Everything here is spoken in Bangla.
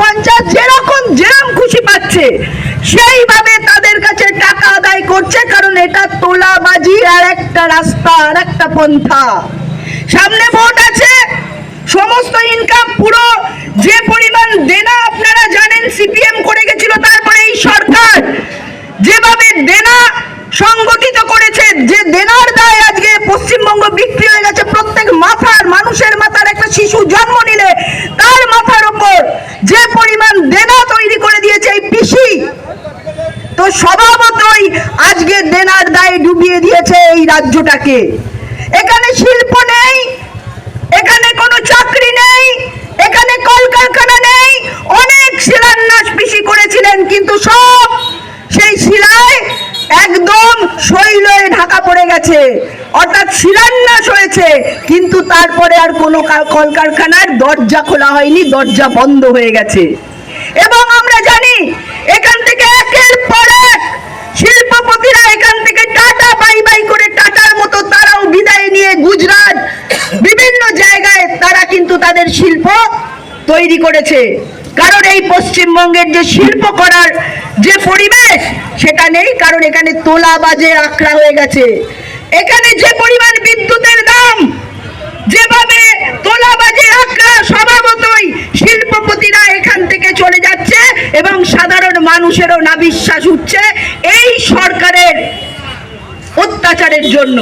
পঞ্চাশ যেরকম যেরকম খুশি পাচ্ছে, সেইভাবে তাদের কাছে টাকা আদায় করছে, কারণ এটা তোলাবাজি আর একটা রাস্তা আর একটা পন্থা। সামনে ভোট আছে, সমস্ত ইনকাম পুরো যে পরিমাণ দেনা আপনারা জানেন সিপিএম করে গেছিল তারপরে এই সরকার। যেভাবে দেনা সংগঠিত করেছে, যে দেনার দায় আজকে পশ্চিমবঙ্গ বিক্রি হয়ে গেছে, প্রত্যেক মাথার, মানুষের মাথার একটা শিশু জন্ম নিলে তার মাথার ওপর যে পরিমাণ দেনা তৈরি করে দিয়েছে এই পিসি। তো স্বভাবতই আজকে দেনার দায়ে ডুবিয়ে দিয়েছে এই রাজ্যটাকে। এখানে শিল্প নেই, এখানে কোনো চাকরি নেই, এখানে কলকারখানা নেই। অনেক শিলান্যাস পিসি করেছিলেন, কিন্তু সব সেই শিলায় একদম শৈলয়ে ঢাকা পড়ে গেছে। অর্থাৎ শিলান্যাস হয়েছে, কিন্তু তারপরে আর কোনো কলকারখানার দরজা খোলা হয়নি, দরজা বন্ধ হয়ে গেছে। এবং আমরা জানি এখান থেকে একের পর এক শিল্পপতিরা এখান থেকে টাটা, বাই বাই করে টাটার মতো তারাও বিদায় নিয়ে গুজরাট। বিভিন্ন জায়গায় তারা কিন্তু তাদের শিল্প তৈরি করেছে। কারণ এই পশ্চিমবঙ্গের যে শিল্প করার যে পরিবেশ, সেটা নেই, কারণ এখানে তোলা বাজে আখড়া হয়ে গেছে। এখানে যে পরিমাণ বিদ্যুতের দাম, যেভাবে সাধারণ না বিশ্বাস উঠছে এই সরকারের অত্যাচারের জন্য।